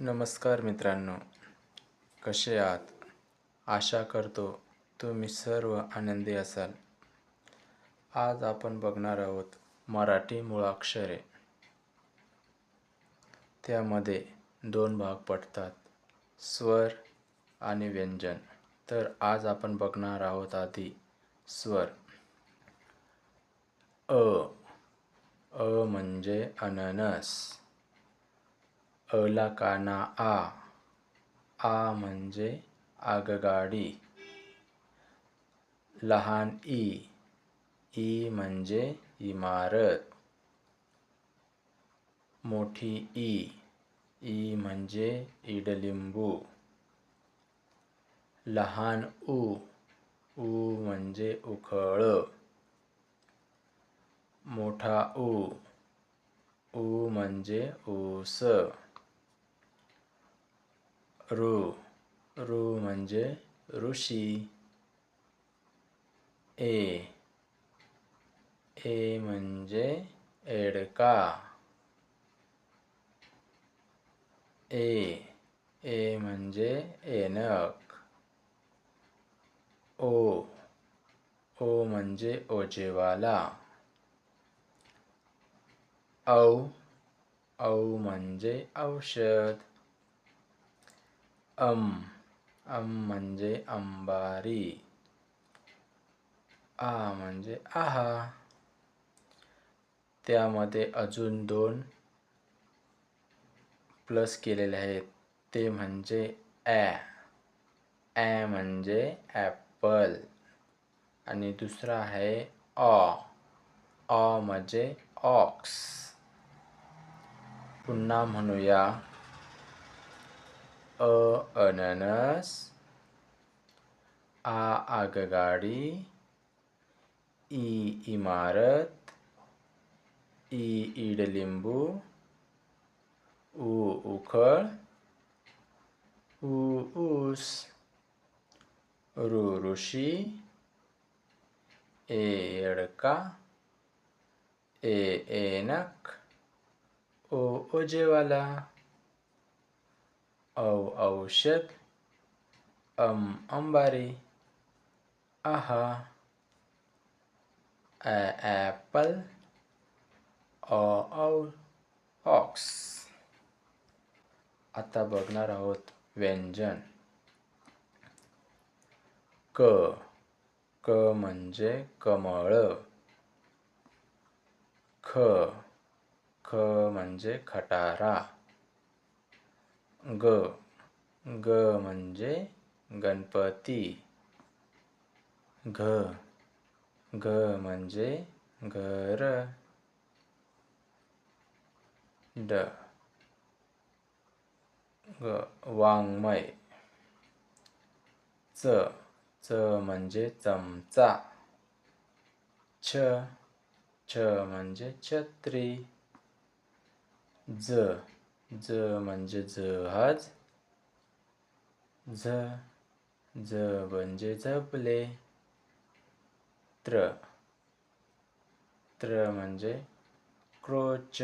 नमस्कार मित्रांनो कसे आहात? आशा करतो तुम्ही सर्व आनंदी असाल. आज आपण बघणार आहोत मराठी मुळाक्षरे त्यामध्ये दोन भाग पडतात स्वर आणि व्यंजन. तर आज आपण बघणार आहोत आधी स्वर. अ. अ म्हणजे अननस. अला काना आ. आ म्हणजे आगगाडी. लहान ई. ई म्हणजे इमारत. मोठी ई. ई म्हणजे इडलिंबू. लहान ऊ ऊ म्हणजे उखळ. मोठा ऊ ऊ म्हणजे ऊस. ऋ ऋ म्हणजे ऋषी. ए ए म्हणजे एडका. ए ए म्हणजे एनक. ओ ओ म्हणजे ओजेवाला औ औ म्हणजे औषध. अम अम म्हणजे अंबारी. आ म्हणजे आहा. त्यामध्ये अजून दोन प्लस केलेले आहेत. ते म्हणजे ॲ. ॲ म्हणजे ॲपल. आणि दुसरा आहे ऑ. ऑ म्हणजे ऑक्स. पुन्हा म्हणूया. अ अननस आ आगगाडी ई इमारत ई इडलिंबू ऊ उखळ ऊ ऊस ऋ ऋषी ए एडका ए एनक ओ ओजेवाला औ औषध अम अंबारी आहा ॲपल ऑ ऑक्स आता बघणार आहोत व्यंजन क क म्हणजे कमळ ख ख म्हणजे खटारा ग. ग म्हणजे गणपती. घ. घ म्हणजे घर. ड. ग. वाङ्मय. च. च म्हणजे चमचा. छ. छ म्हणजे छत्री. ज. ज म्हणजे जहाज झ झ म्हणजे झपले त्र त्र म्हणजे क्रोच.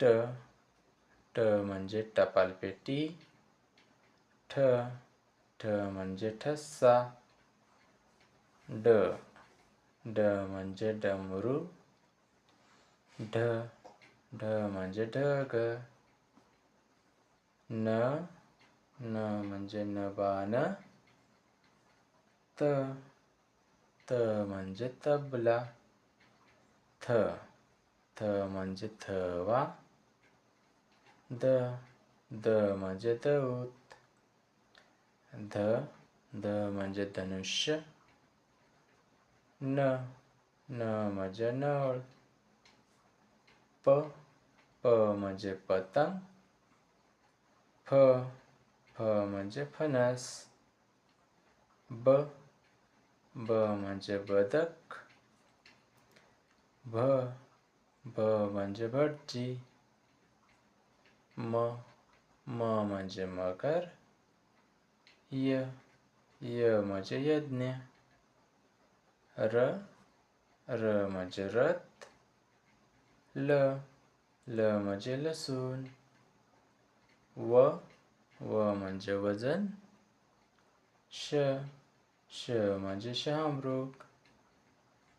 ट ट म्हणजे टपालपेटी. ठ ठ म्हणजे ठस्सा. ड ड म्हणजे डमरू. ढ ढ म्हणजे ढग न न म्हणजे नबान त त म्हणजे तबला. थ थ म्हणजे थवा. द द म्हणजे दऊत ध ध म्हणजे धनुष्य. न न म्हणजे नळ. प प म्हणजे पतंग फ फ म्हणजे फणस ब ब म्हणजे बदक भ भ म्हणजे भटजी म म म्हणजे मकर य य म्हणजे यज्ञ र र म्हणजे रथ ल ल म्हणजे लसूण. व व म्हणजे वजन. श श म्हणजे शहामृग.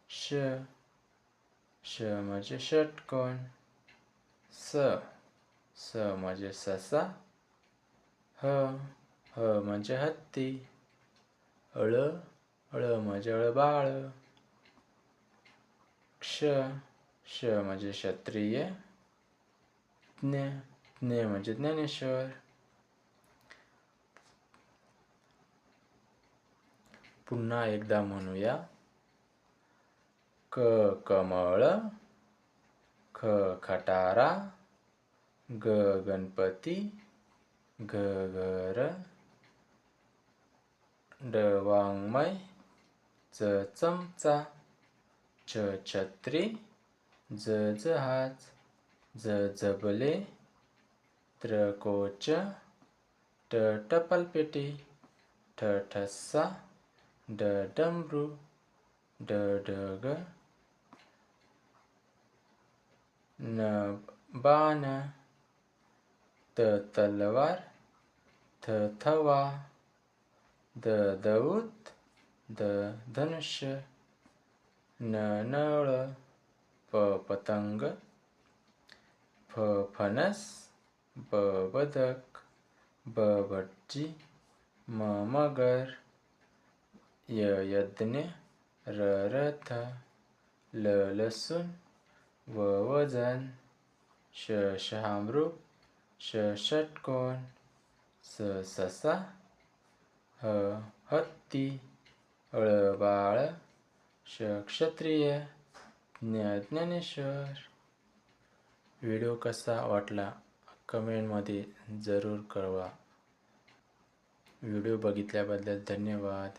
श श म्हणजे षटकोण स स म्हणजे ससा. ह ह म्हणजे हत्ती. अळ अळ म्हणजे अळबाळ. क्ष श म्हणजे क्षत्रिय. ज्ञ ज्ञ म्हणजे ज्ञानेश्वर पुन्हा एकदा म्हणूया क कमळ ख खटारा ग गणपती घ घर ड वाङ्मय च चमचा छ छत्री ज जहाज زبلې درکوچه ټټپلپټې ټټسه ډډمرو ډډګ نبانه د تلوار تتوا د داود د دنش ننړ په پتنګ फ फणस ब बदक ब भटजी म मगर य यज्ञ र रथ ल लसूण व वजन श शहामृग श षटकोन स ससा ह हत्ती अळ बाळ श क्षत्रिय ज्ञ ज्ञानेश्वर व्हिडिओ कसा वाटला कमेंटमध्ये जरूर कळवा. व्हिडिओ बघितल्याबद्दल धन्यवाद.